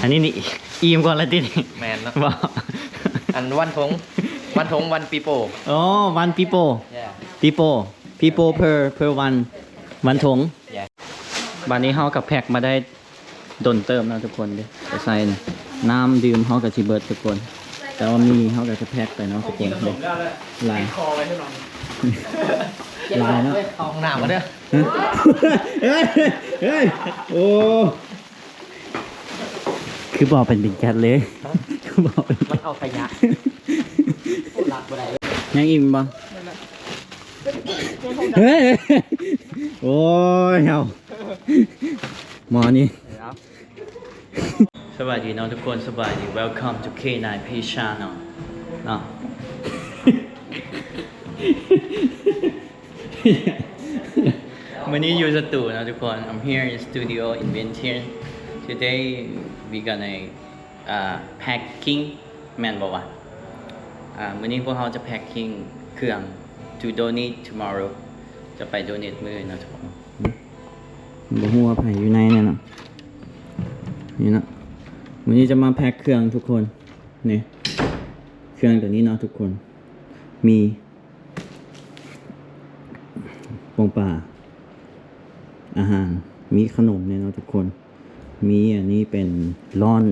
อันนี้นี่อีมก่อนละตินี่แมนเนาะบอกอันวันทงวันทงวันปีโป้อ๋อวันปีโป้ yeah ปีโป้ปีโป้ per per วันวันถง yeah บันนี้เฮากับแพ็กมาได้ดนเติมนะทุกคนเด้ไปใส่น่ะน้ำดื่มเฮากับสิเบิร์ดทุกคน แต่ว่ามีเฮากับจะแพ็กไปเนาะทุกคนเด้ลายลายเนาะเอาห้องน้ำมาเด้อเฮ้ยเฮ้ยโอ้ คือบอกเป็นบินแก๊สเลยคือบอกเป็นมันเอาขยะหลักบ่ได้ยังอิ่มบ่เฮ้ยโอ้ยเอาหมอนี่สวัสดีเน้องทุกคนสวัสดี welcome to K9 P Channel เนาะวันนี้อยู่สตูนะทุกคน I'm here in studio in Vientiane today we gonna uh, packing แมนบอกว่าวันนี้พวกเราจะ packing เครื่อง to donate tomorrow จะไป donate มือนะทุกคนบอกหัวไผ่อยู่ในเนี่ยนะนี่นะวันนี้จะมาแพ็คเครื่องทุกคนนี่เครื่องตัวนี้เนาะทุกคน มีปงป่า อาหาร มีขนมเนี่ยเนาะทุกคน มีอันนี้เป็นร้อน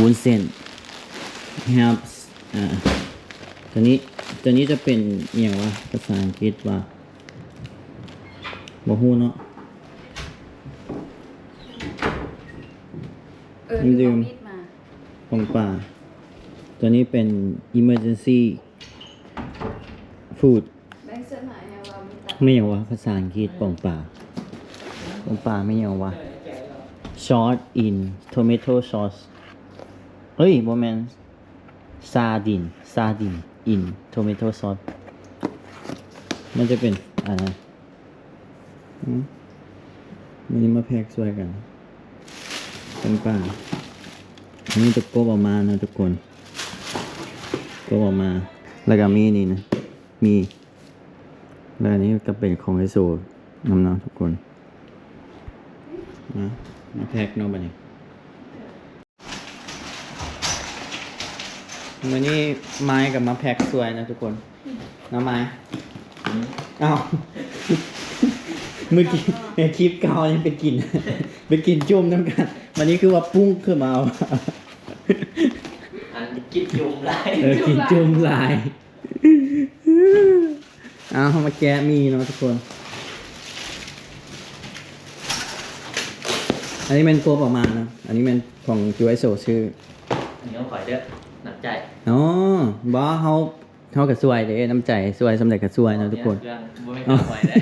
วุ้นเส้นครับอ่าตัวนี้ตัวนี้จะเป็นอหย่างว่าภาษาอังกฤษว่าบ่ฮู้เนาะเออลืมเอามีดมาของป่า ตัวนี้เป็น emergency food แบงค์เสื้อหน่อยให้เรามีตัดไม่อย่างว่าภาษาอังกฤษปองป่าปองป่าไม่อย่างว่า short in tomato sauce เฮ้ยโมเมน sardine sardine in tomato sauce มันจะเป็นอะไรอืมมันนี้มาแพ็กช่วยกันเปองป่าอันนี้จะโกบออกมานะทุกคนกบออกมา แล้วก็มีนี่นะ มี แล้วอันนี้ก็เป็นของไอโซน้ำนาะทุกคนนะ มาแพ็กเนาะบัดนี้มื่อนี้ไม้กับมาแพ็กสวยนะทุกคนน้ำไม้อ้าวเมื่อกี้ในคลิปเก่ายังไปกิน ไปกินจุ่มน้ำกันวันนี้คือว่าปุ้งขึ้นมาเอาอันกินยุงได้เออกินจุ่มลายเอามาแกะมีเนาะทุกคน อันนี้เป็นตัวประมาณนะอันนี้เป็นของจูไอโซชื่ออันนี้ต้องขอยเด้อหนักใจอ๋อบอเขาเขากับสวยเด้น้ำใจสวยสำเร็จกับสวยเนาะทุกคนเรื่องบ่ไม่กล้าปล่อยได้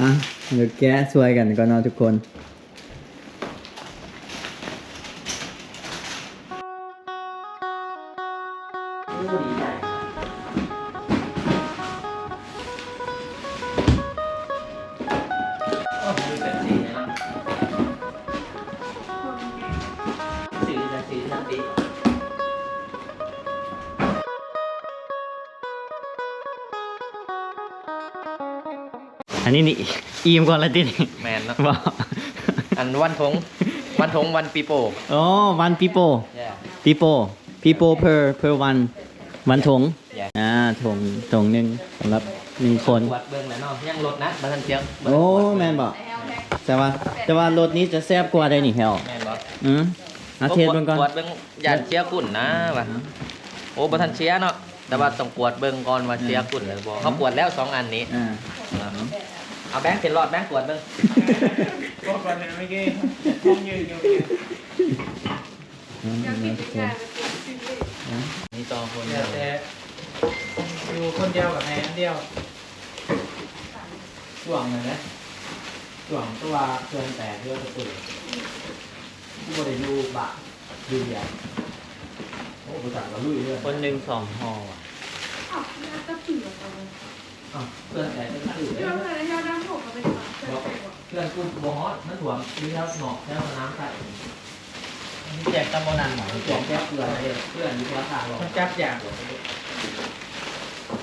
อะเดี๋ยวแกะสวยกันก่อนเนาะทุกคนโอ้ นนี้นี่อีมก่อนละตินี่แมนเนาะบอกอันวันทงวันทงวันปีโป้อ๋อวันปีโป้ yeah ปีโป้ปีโป้ per per วันวันถง Yeah อ่าถงถงหนึ่งสำหรับหนึ่งคนวัดเบิ่งแล้วเนาะยังรถนะมาทันเสียงโอ้แม่นบอกไอแอลแพ็คแต่ว่าแต่ว่ารถนี้จะแซ่บกว่าได้นี่แฮวแม่นบ่อืมอาเทสเบิ่งก่อนกวดเบิ่งยันเชียร์กุ่นนะว่ะโอ้บ่ทันเชียร์เนาะแต่ว่าต้องกวดเบิ่งก่อนว่าเชียร์กุ่นหรือบ่เขากวดแล้วสองอันนี้อ่า เอาแบงค์เป็นหลอดแบงค์กวดเบิ่งก็ก่อนนี่ยไม่เก้ห้องยืนอยู่ยืนอยากกินทุกคง่านยๆไปกินซิ่งเลยนี่ต่อคนแต่แต่อยู่คนเดียวกับแม่เดียวช่วงเลยนะช่วงตัวเพื่อนแต่เพื่อนตัวผู้บริยูบะดูใหญ่โอ้ภาษาเราลุยเรื่องคนหนึ่งสองห่อว่ะอ้าวน่าจะเกันเยอ้าวเพื่อนแต่เพื่อนตื่นเดี๋ยวเลยยาดำผมก็เป็น บเสื้อเสื้อเพื่อนกูบอสนั่นถ่วงมีแล้วหนอกแล้วน้ำใส่นี่แจกตำบลนันหมอแจกแก้เพื่อนเพื่อนอยู่ราคาหรอกมันจับอย่าง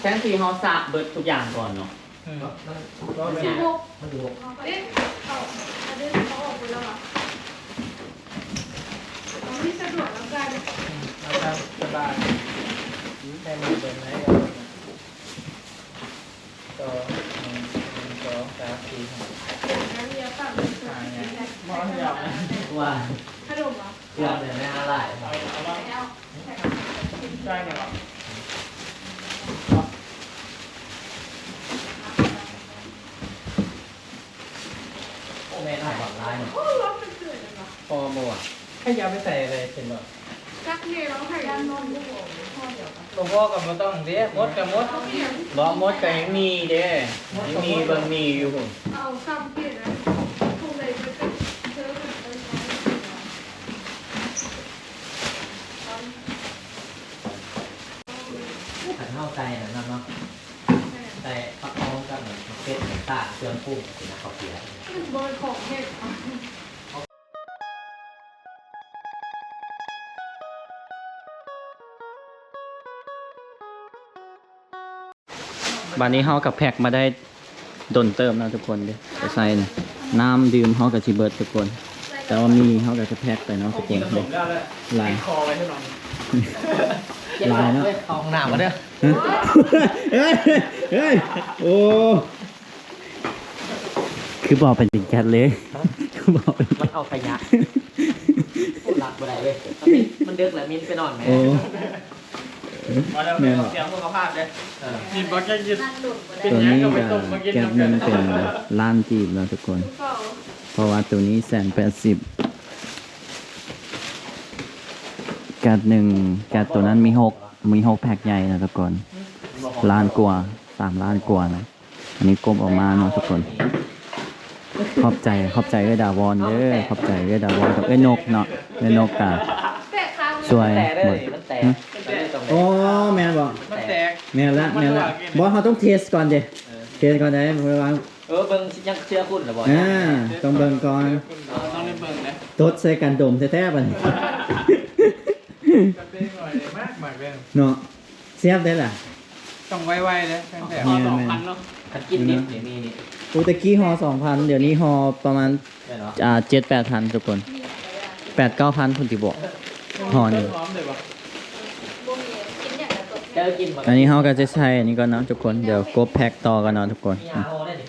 แทนที่เขาสะเบิดทุกอย่างก่อนเนาะก็สิบหกมันดูเอ๊ะเอาเอาเดินเขาออกไปแล้วอะที่สะดวกแล้วกันเอาตามสบายแค่นี้เป็นไหนเอาต่อ องสามสี่ห้าน้ำเยอะฝั่งเป็นส่วนที่ได้มองยาวนะว่าขนมเหรอเกือบเลยไม่อะไรเอาเอาละแล้วใช่เนี่ยโอ้แม่ถ่ายแบบร้ายเนี่ยโอ้ร้อนมันเกิดเลยเหรอพอบัวให้ยาไปใส่อะไรเป็นแบบ กักเนยร้องไห้ยันนมลูกพ่อเดี๋ยวกันหลวงพ่อกับมาต้องเด้มดกับมดเอาเปลี่ยนบ่มดก็ยังมีเด้ยังมีบางมีอยู่ผมเอาซ้ำเปลี่ยนนะคงเลยไปเป็นเชื้อเหมือนกันขันเข้าใจนะนั่นเนาะแต่ฟักทองกับเหมือนเป็ดเหมือนตาเครื่องปรุงนะเขาเสียมันบอยของเห็ด บันนี้เฮากับแพ็กมาได้ดนเติมนะทุกคนเด้ไปใส่นะน้ำดื่มเฮากับชิเบิร์ตทุกคน แต่ว่ามีเฮากับจะแพ็กไปเนาะทุกคนผเด้มได้แล้วลายคอไว้ให้หน่อยลายเนาะเอาห้องน้ำมาเด้อเฮ้ยเฮ้ยโอ้คือบอกเป็นติงแก๊สเลยคือบอกเป็นมันเอาขยะหลักบ่ได้เลยมันดึกแล้วมินไปนอนไหมโอ้ มาแล้วแม่นบ่เสียงสุขภาพเลยกินบอแค่กินตัวนี้ก็แก๊สมันเป็นล้านจีบแล้วทุกคนเปล่าเพราะว่าตัวนี้แสนแปดสิบแก๊สหนึ่งแก๊สตัวนั้นมีหกมีหกแพ็คใหญ่นะทุกคนล้านกว่าสามล้านกว่านะ อันนี้กลมออกมาเนาะทุกคน ขอบใจขอบใจเอ้ยดาวอนเด้อขอบใจเอ้ยดาวอนกับเอ้ยนกเนาะเอ้ยนกกะแตะค้างช่วยแต่ได้หมเลด ยมันแตกหึมันแตกตรงนี้โอ้แม่นบอกมันแตก แม่นละแม่นละบอสเขาต้องเทสก่อนเด้เทสก่อนได้เพราะว่าเออเบิ่งยังเชื่อคุณเหรอบ่อ่าต้องเบิ่งก่อน ต้องได้เบิ่งนะทดใส่กันดมแท้ๆบัดนี้ จะเป็นหน่อยมากมากเลยเนาะเสียบได้ล่ะ ต้องไวๆเลยแพงแพงแม่นแม่นคันกินนิดนี่มีนี่อุตะกี้ฮอสองพันเดี๋ยวนี้ฮอประมาณได้เหรออ่าเจ็ดแปดพันทุกคนแปดเก้าพันคุณติบอกฮอหนึ่งพร้อมเลยปะ แกก็กินมาอันนี้เฮาก็จะใช้อันนี้ก่อนเนาะทุกคนเดี๋ยวกบแพ็กต่อกันเนาะทุกคนมีอาโฮได้ดิ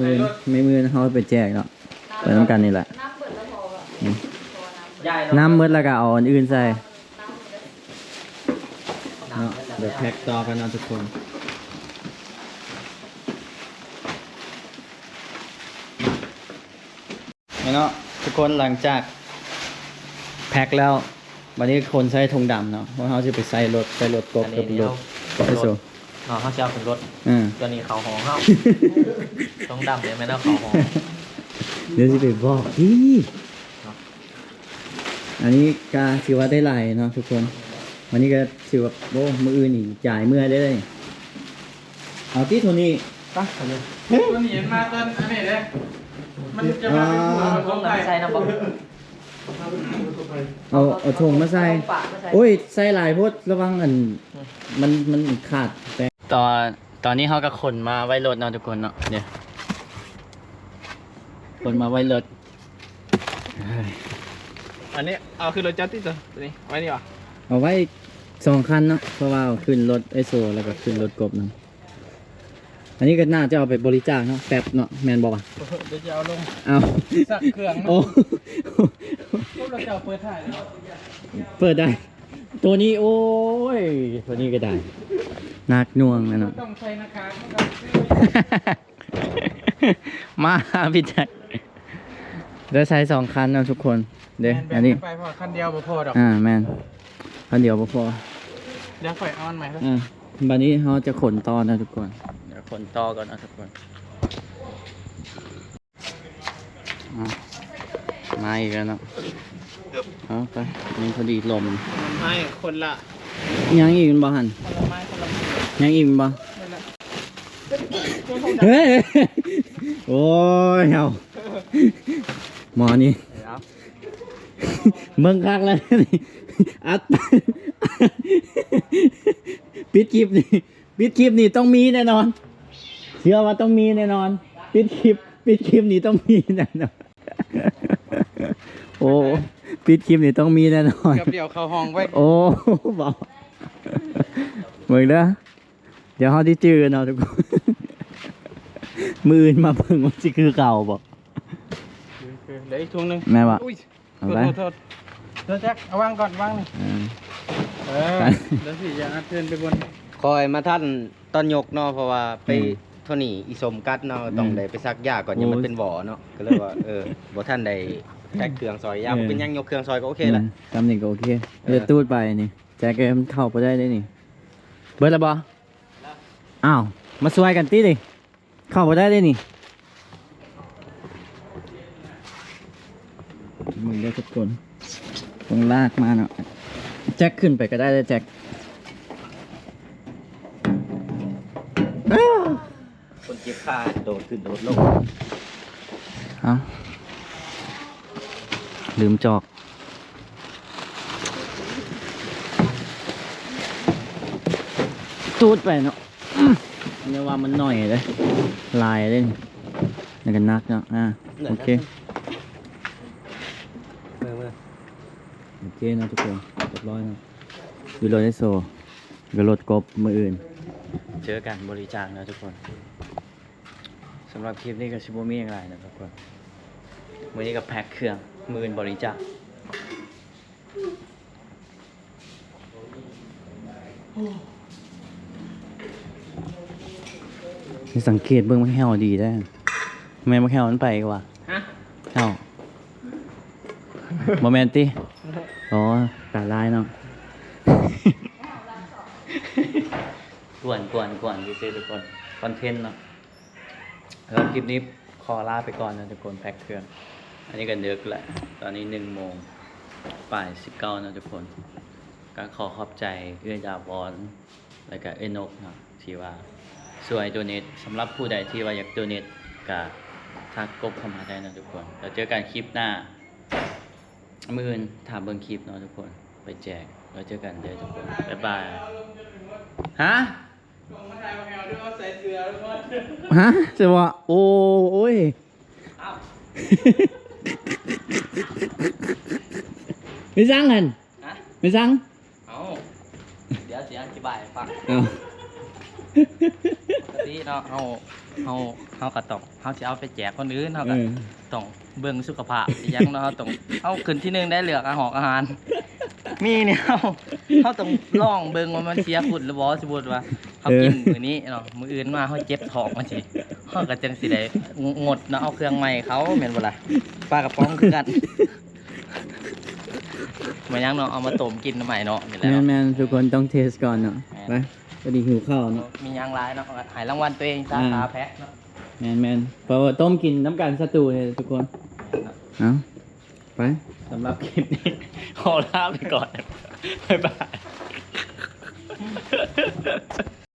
มือไม่มือเฮาไปแจกเนาะไปน้ำกันนี่แหละน้ำเปิดแล้วพอแบบยายน้ำมืดแล้วก็เอาอันอื่นใส่น้ำเนาะเดี๋ยวแพ็กต่อกันเนาะทุกคนนี่เนาะทุกคนหลังจากแพ็กแล้ว วันนี้คนใช้ธงดำเนาะเพราะเขาจะไปใส่รถใส่รถกบกับรถกบไปสู่เนาะเขาจะเอาขึ้นรถอืมตัวนี้เขาหองเฮาต้องดำเลยไหมเนาะเขาหองเดี๋ยวจะไปบอกพี่อันนี้กาถือว่าได้หลายเนาะทุกคน วันนี้ก็ถือว่าโอ้มืออื่นอีกจ่ายเมื่อได้เลยเอาที่โทนี่ปะเอาเลยมันเห็นมาตอนอันนี้เลยมันจะมาเป็นหัวมันต้ต้อองงน้ำใส่ใส่น้ำบ่ เอาเอาธงมาใส่ปากมาใส่โอ้ยใส่หลายโพดระวังอัน มันมันขาดแต่ตอนตอนนี้เขาก็ขนมาไว้รถเนาะทุกคนเนาะเนี่ยขนมาไว้รถเอ้ยอันนี้เอาคือรถจัดที่ตัวนี้ไว้นี่วะเอาไว้สองคันเนาะเพราะว่าเอาขึ้นรถไอโซแล้วก็ขึ้นรถกบเนาะอันนี้ก็น่าจะเอาไปบริจาคเนาะแป๊บเนาะแมนบอกว่าเดี๋ยวจะเอาลงเอาสักเครื่องโอ้พว กเราจะเอาเปิดถ่ายแล้วเปิดได้ ตัวนี้โอ้ย ตัวนี้ก็ได้หนักหน่วงนะเนาะต้องใช้นะคะมาพี่แจ็คเดี๋ยวใช้สองคันเนาะทุกคน เดี๋ยวอันนี้ไปพอคันเดียวบ่พอดอกอ่าแมนคันเดียวพอเดี๋ยวค่อยเอาอันใหม่แล้วอ่าบันนี้เขาจะขนต่อนะทุกคนเดี๋ยวขนต่อก่อนนะทุกคนอะมาอีกแล้วเนาะ เอาไปนี่พอดีลมไม่คนละยังอีกเป็นบ่หันคนละไม้คนละมือยังอีกเป็นบ่คนละเฮ้ยโอ้ยเอาหมอนี่เมืองคักแล้วนี่อัดปิดคลิปนี่ปิดคลิปนี่ต้องมีแน่นอนเชื่อว่าต้องมีแน่นอน ปิดคลิปปิดคลิปนี่ต้องมีแน่นอนโอ้ ปิดคลิปนี่ต้องมีแน่นอน เกือบเดียวเข้าห้องไว้โอ้บอกเบิ่งเด้อเดี๋ยวเขาที่จื้อกันเนาะทุกคนมืออื่นมาเบิ่งว่าสิคือเก่าบอกเดี๋ยวอีกทวงหนึงแม่วะอุ้ยเอาโทษไปโทษโทษเดี๋ยวแจ็คเอาวางก่อนวางนี่อ่าเออไปเดี๋ยวสิอย่าอัดเทินไปบนคอยมาท่านตอนยกเนาะเพราะว่าไปเท่านี้อีสมกัดเนาะต้องได้ไปซักยาก่อนอย่ามันเป็นหวอเนาะก็เลยว่าเออบ่ท่านได้ แท็กเครื่องซอยยาบ่เป็นหยังยกเครื่องซอยก็โอเคแหละมตำหนิก็โอเคเออ เดี๋ยวตูดไปนี่แจ็คเอ็มเข้าไปได้ได้นี่ เบิร์ดและบออ้าว มาสวยกันตีดิเข้าไปได้ได้นี่มึงได้ทุกคนต้องลากมาเนาะแจ็คขึ้นไปก็ได้เลยแจ็คอ้าวคนเจ็บขาโดดขึ้นโดดลงเอา ลืมจอก ตูดไปเนาะอื้อเนี่ยว่ามันหน่อยเลย ลายเลยนี่แล้วกันนักเนาะอ่าโอเคเมื่อเมื่อโอเคนะทุกคนเรียบร้อยนะดูรถไอโซก็รถกบมืออื่น เจอกันบริจาคนะทุกคนสำหรับคลิปนี้ก็ชิบมีอะไรนะทุกคนวันนี้ก็แพ็คเครื่อง มืออื่นบริจาคนี่สังเกตเบิ้งมันแห้วดีได้ทำไมมันแห้วมันไปกว่าฮะแห้วโมเมนติอ๋อตาลายเนาะกวนกวนกวนดีเซทุกคนคอนเทนต์เนาะแล้วคลิปนี้ขอลาไปก่อนนะทุกคนแพ็คเครื่อง อันนี้ก็เดึกแหละ ตอนนี้หนึ่งโมงป่ายสิบเก้านะทุกคน ก็ขอขอบใจเอื้อดาบอลแล้วก็เอ้นกเนาะที่ว่าสวยโดเนทสำหรับผู้ใดที่ว่าอยากโดเนทก็ทักกบเข้ามาได้นะทุกคนแล้วเจอกันคลิปหน้า มื่นถามเบิ่งคลิปเนาะทุกคน ไปแจกแล้วเจอกันเด้อทุกคน บ๊ายบาย ฮะฮะจะว่าโอ้โอ้ย ไม่สั่งกันฮะไม่สั่งเอาเดี๋ยวสิอธิบายให้ฟัง เอา ปกติเนาะเฮาเฮาเฮาก็ต้องเฮาสิเอาไปแจกคนอื่นเฮาเอก็อต้องเบิ่งสุขภาพอีหยังเนาะเฮาต้องเฮาขึ้นที่หนึงได้เลือกอาหารอาหาร มีเนี่ยเฮาเฮาต้องลองเบิ่งว่ามันเสียคุณหรือบ่สมมุติว่าเฮากินมื้อนี้เนาะมื้ออื่นมาเฮาเจ็บท้องมาสิเฮาก็จังสิได้งดเนาะเอาเครื่องใหม่เขาแม่นบ่ล่ะปลากระป๋องคือกันมายังเนาะเอามาต้มกินใหม่เนาะนี่แหละแมนเนาะแมนทุกคนต้องเทสก่อนเนาะไป พอดีหิวข้าวเนาะ มียังหลายเนาะหายรางวัลตัวเองสาขาแพ็คเนาะแมนแมนเพราะว่าต้มกินน้ำกันสตูเลยทุกคน เอาไปสำหรับคลิปนี้ ขอลาไปก่อน บ๊ายบาย